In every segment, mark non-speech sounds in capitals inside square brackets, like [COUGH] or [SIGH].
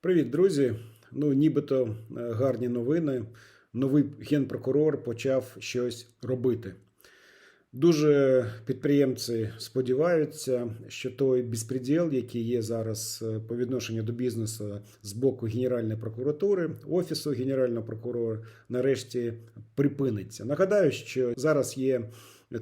Привіт, друзі. Ну, нібито е, гарні новини. Новий генпрокурор почав щось робити. Дуже підприємці сподіваються, що той безпреділ, який є зараз е, по відношенню до бізнесу з боку Генеральної прокуратури, офісу Генерального прокурора, нарешті припиниться. Нагадаю, що зараз є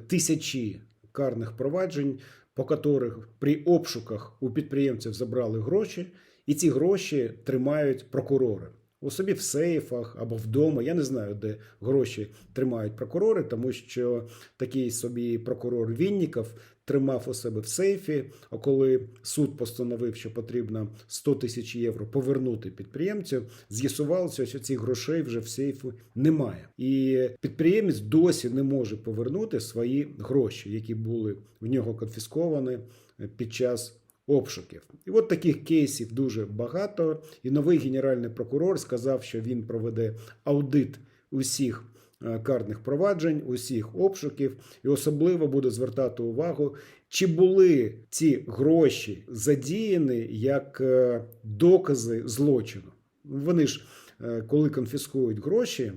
тисячі карних проваджень, по яких при обшуках у підприємців забрали гроші, і ці гроші тримають прокурори. У собі в сейфах або вдома. Я не знаю, де гроші тримають прокурори, тому що такий собі прокурор Вінніков тримав у себе в сейфі. А коли суд постановив, що потрібно 100 тисяч євро повернути підприємцю, з'ясувалося, що цих грошей вже в сейфу немає. І підприємець досі не може повернути свої гроші, які були в нього конфісковані під час обшуків. І от таких кейсів дуже багато. І новий генеральний прокурор сказав, що він проведе аудит усіх е, карних проваджень, усіх обшуків, і особливо буде звертати увагу, чи були ці гроші задіяні як е, докази злочину. Вони ж, е, коли конфіскують гроші.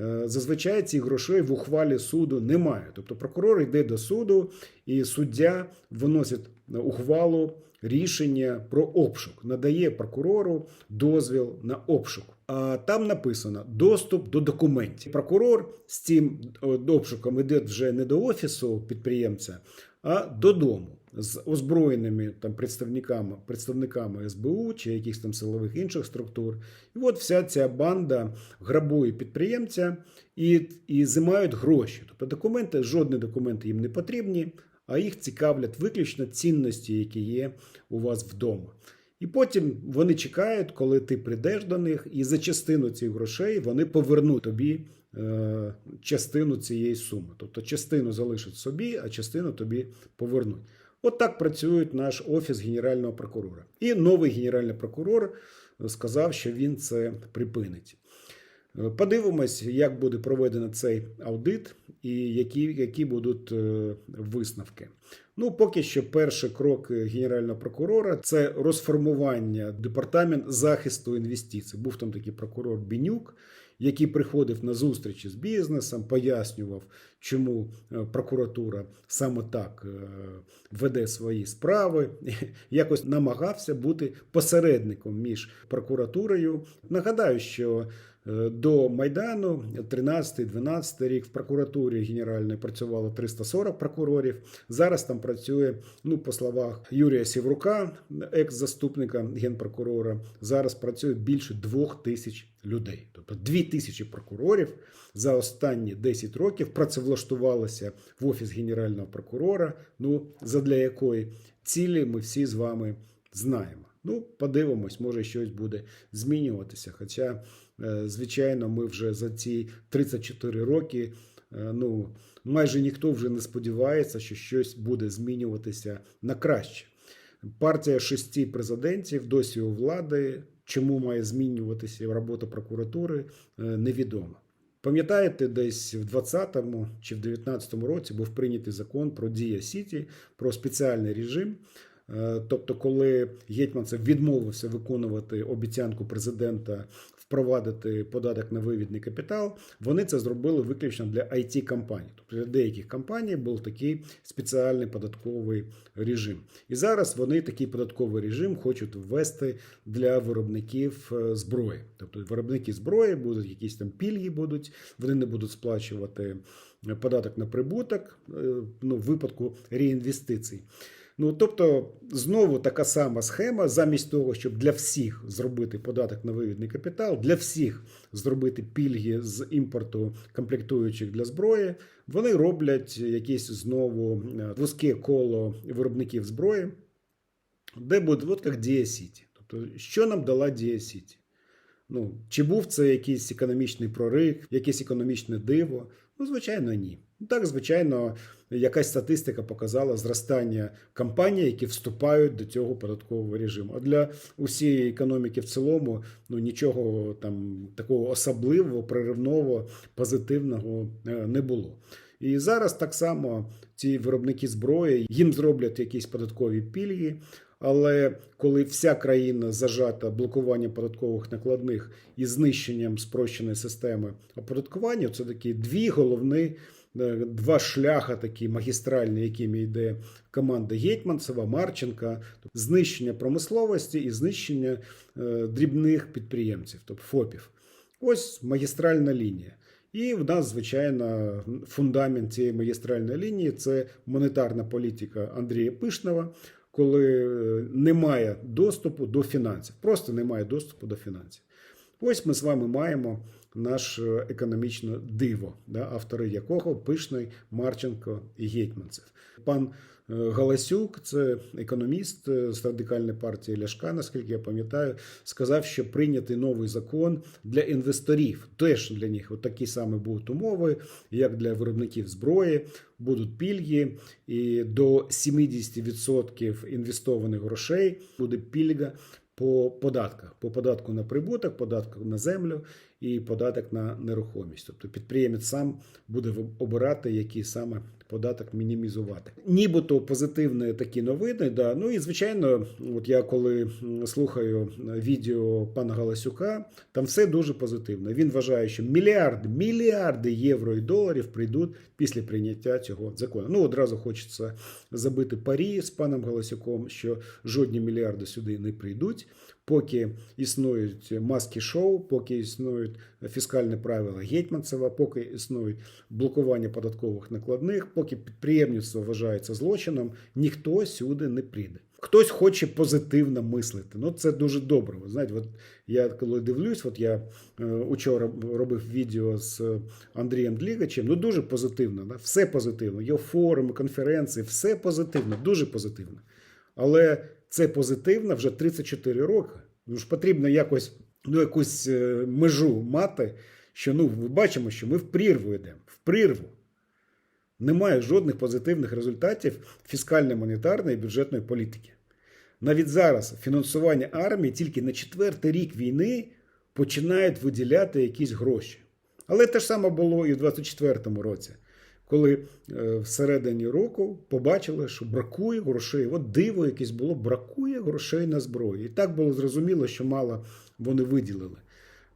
Е, Зазвичай цих грошей в ухвалі суду немає. Тобто прокурор йде до суду, і суддя виносить ухвалу рішення про обшук, надає прокурору дозвіл на обшук. А там написано доступ до документів. Прокурор з цим е, обшуком іде вже не до офісу підприємця, а додому з озброєними там представниками, представниками СБУ чи якихось там силових інших структур. І от вся ця банда грабує підприємця і, і зимають гроші. Тобто документи, жодні документи їм не потрібні, а їх цікавлять виключно цінності, які є у вас вдома. І потім вони чекають, коли ти прийдеш до них, і за частину цих грошей вони повернуть тобі е, частину цієї суми. Тобто частину залишать собі, а частину тобі повернуть. От так працює наш офіс генерального прокурора. І новий генеральний прокурор сказав, що він це припинить. Е, Подивимось, як буде проведено цей аудит і які, які будуть е, висновки. Ну, поки що, перший крок генерального прокурора це розформування департамент захисту інвестицій. Був там такий прокурор Бінюк, який приходив на зустрічі з бізнесом, пояснював, чому е, прокуратура саме так е, веде свої справи, [LAUGHS] якось намагався бути посередником між прокуратурою. Нагадаю, що до Майдану 13-12 рік в прокуратурі генеральної працювало 340 прокурорів. Зараз там працює, ну по словах Юрія Сіврука, екс-заступника генпрокурора. Зараз працює більше двох тисяч людей. Тобто дві тисячі прокурорів за останні 10 років працевлаштувалися в офіс генерального прокурора. Ну задля якої цілі ми всі з вами знаємо. Ну, подивимось, може щось буде змінюватися. Хоча, е, звичайно, ми вже за ці 34 роки. е, Ну, майже ніхто вже не сподівається, що щось буде змінюватися на краще. Партія шести президентів досі у влади. Чому має змінюватися робота прокуратури, е, невідомо. Пам'ятаєте, десь в 20-му чи в 19-му році був прийнятий закон про Дія Сіті, про спеціальний режим. Е, Тобто, коли Гетьманцев відмовився виконувати обіцянку президента впровадити податок на вивідний капітал, вони це зробили виключно для it компаній Тобто для деяких компаній був такий спеціальний податковий режим. І зараз вони такий податковий режим хочуть ввести для виробників е, зброї. Тобто виробники зброї будуть якісь там пільги, будуть, вони не будуть сплачувати податок на прибуток е, ну, в випадку реінвестицій. Ну, тобто, знову така сама схема, замість того, щоб для всіх зробити податок на вивідний капітал, для всіх зробити пільги з імпорту комплектуючих для зброї, вони роблять якесь знову е, вузьке коло виробників зброї, де буде, от як Дія Сіті. Тобто, що нам дала Дія Сіті? Ну, чи був це якийсь економічний прорив, якесь економічне диво? Ну, звичайно, ні. Так, звичайно, якась статистика показала зростання компаній, які вступають до цього податкового режиму. А для усієї економіки в цілому ну нічого там такого особливого, проривного, позитивного е, не було. І зараз так само ці виробники зброї їм зроблять якісь податкові пільги. Але коли вся країна зажата блокуванням податкових накладних і знищенням спрощеної системи оподаткування, це такі дві головні, е, два шляха такі магістральні, якими йде команда Гетьманцева, Марченка, тобто знищення промисловості і знищення е, дрібних підприємців, тобто ФОПів. Ось магістральна лінія. І в нас, звичайно, фундамент цієї магістральної лінії це монетарна політика Андрія Пишнова, коли е, немає доступу до фінансів. Просто немає доступу до фінансів. Ось ми з вами маємо наш економічне диво, да, автори якого Пишний, Марченко і Гетьманцев. Пан е, Галасюк, це економіст е, з радикальної партії Ляшка, наскільки я пам'ятаю, сказав, що прийнятий новий закон для інвесторів. Теж для них от такі самі будуть умови, як для виробників зброї, будуть пільги, і до 70% інвестованих грошей буде пільга по податках: по податку на прибуток, податку на землю і податок на нерухомість. Тобто підприємець сам буде обирати, який саме податок мінімізувати. Нібито позитивні такі новини. Да. Ну і звичайно, от я коли слухаю відео пана Галасюка, там все дуже позитивно. Він вважає, що мільярди, мільярди євро і доларів прийдуть після прийняття цього закону. Ну одразу хочеться забити парі з паном Галасюком, що жодні мільярди сюди не прийдуть. Поки існують маски шоу, поки існують фіскальні правила Гетьманцева, поки існують блокування податкових накладних, поки підприємництво вважається злочином, ніхто сюди не прийде. Хтось хоче позитивно мислити. Ну це дуже добре. Ви знаєте, от я коли дивлюсь, от я е, учора робив відео з Андрієм Длігачем. Ну дуже позитивно, да? все позитивно. Його форуми, конференції, все позитивно, дуже позитивно. Але це позитивно вже 34 роки. Ну ж потрібно якось ну, якусь е, межу мати, що ну, ми бачимо, що ми в прірву йдемо, в прірву. Немає жодних позитивних результатів фіскально-монетарної і бюджетної політики. Навіть зараз фінансування армії тільки на четвертий рік війни починають виділяти якісь гроші. Але те ж саме було і в 2024 році, коли е, всередині року побачили, що бракує грошей. От диво якесь було, бракує грошей на зброю. І так було зрозуміло, що мало вони виділили.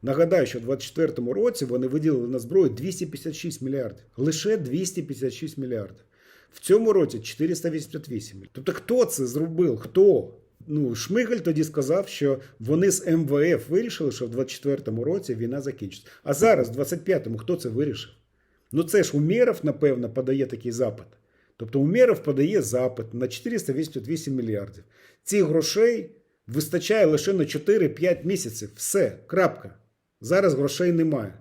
Нагадаю, що в 2024 році вони виділили на зброю 256 мільярдів. Лише 256 мільярдів. В цьому році 488 мільярдів. Тобто, хто це зробив? Хто? Ну, Шмигаль тоді сказав, що вони з МВФ вирішили, що в 2024 році війна закінчиться. А зараз, в 2025-му, хто це вирішив? Ну це ж Умєров, напевно, подає такий запит. Тобто Умєров подає запит на 488 мільярдів. Цих грошей вистачає лише на 4-5 місяців. Все, крапка. Зараз грошей немає.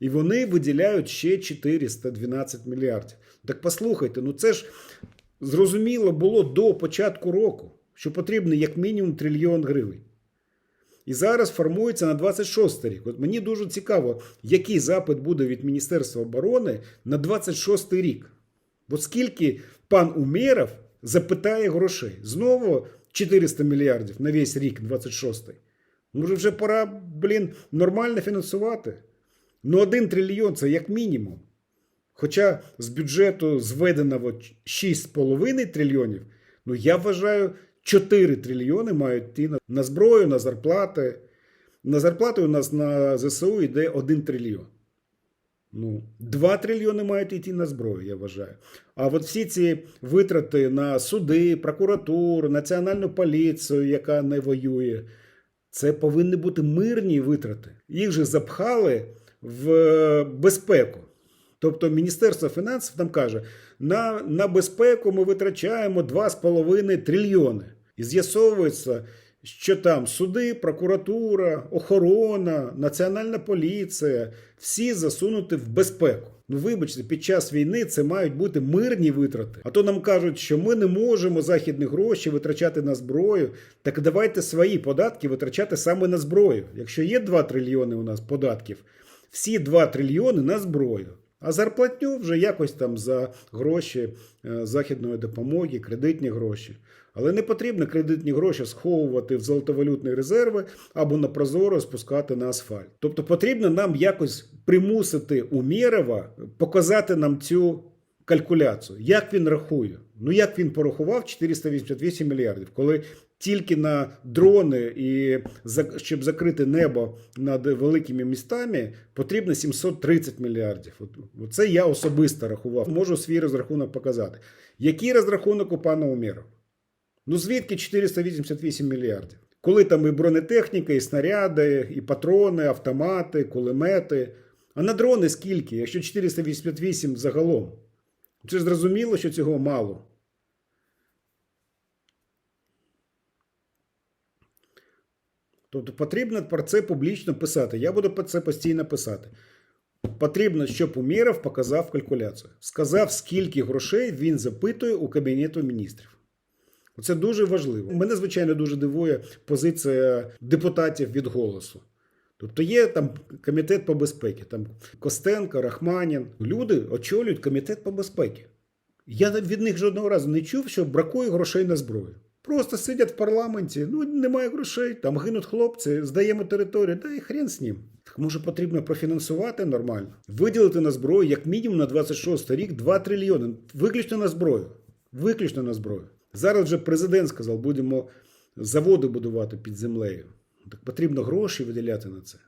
І вони виділяють ще 412 мільярдів. Так послухайте, ну це ж зрозуміло було до початку року, що потрібно як мінімум трильйон гривень. І зараз формується на 26 рік. От мені дуже цікаво, який запит буде від Міністерства оборони на 26 рік. Бо скільки пан Умєров запитає грошей? Знову 400 мільярдів на весь рік, 26-й. Може, вже пора, блін, нормально фінансувати. Ну, 1 трильйон це як мінімум. Хоча з бюджету зведеного 6,5 трильйонів, ну я вважаю, 4 трильйони мають йти на, зброю, на зарплати. На зарплати у нас на ЗСУ йде 1 трильйон. Ну, 2 трильйони мають йти на зброю, я вважаю. А от всі ці витрати на суди, прокуратуру, національну поліцію, яка не воює, це повинні бути мирні витрати. Їх же запхали в безпеку. Тобто Міністерство фінансів там каже, на, на безпеку ми витрачаємо 2,5 трильйони. І з'ясовується, що там суди, прокуратура, охорона, національна поліція, всі засунуті в безпеку. Ну, вибачте, під час війни це мають бути мирні витрати. А то нам кажуть, що ми не можемо західні гроші витрачати на зброю. Так давайте свої податки витрачати саме на зброю. Якщо є 2 трильйони у нас податків, всі 2 трильйони на зброю. А зарплатню вже якось там за гроші е, західної допомоги, кредитні гроші. Але не потрібно кредитні гроші сховувати в золотовалютні резерви або на прозоро спускати на асфальт. Тобто потрібно нам якось примусити Умєрова показати нам цю калькуляцію. Як він рахує? Ну як він порахував 488 мільярдів, коли тільки на дрони і щоб закрити небо над великими містами, потрібно 730 мільярдів. От, от це я особисто рахував. Можу свій розрахунок показати. Який розрахунок у пана Умєрова? Ну звідки 488 мільярдів? Коли там і бронетехніка, і снаряди, і патрони, автомати, кулемети. А на дрони скільки? Якщо 488 загалом. Це ж зрозуміло, що цього мало. Тобто потрібно про це публічно писати. Я буду про це постійно писати. Потрібно, щоб Умєров показав калькуляцію. Сказав, скільки грошей він запитує у Кабінету міністрів. Це дуже важливо. Мене, звичайно, дуже дивує позиція депутатів від голосу. Тобто є там комітет по безпеці, там Костенко, Рахманін. Люди очолюють комітет по безпеці. Я від них жодного разу не чув, що бракує грошей на зброю. Просто сидять в парламенті, ну немає грошей, там гинуть хлопці, здаємо територію, да і хрен з ним. Так може потрібно профінансувати нормально, виділити на зброю як мінімум на 26 рік 2 трильйони. Виключно на зброю. Виключно на зброю. Зараз вже президент сказав, будемо заводи будувати під землею. Так потрібно гроші виділяти на це.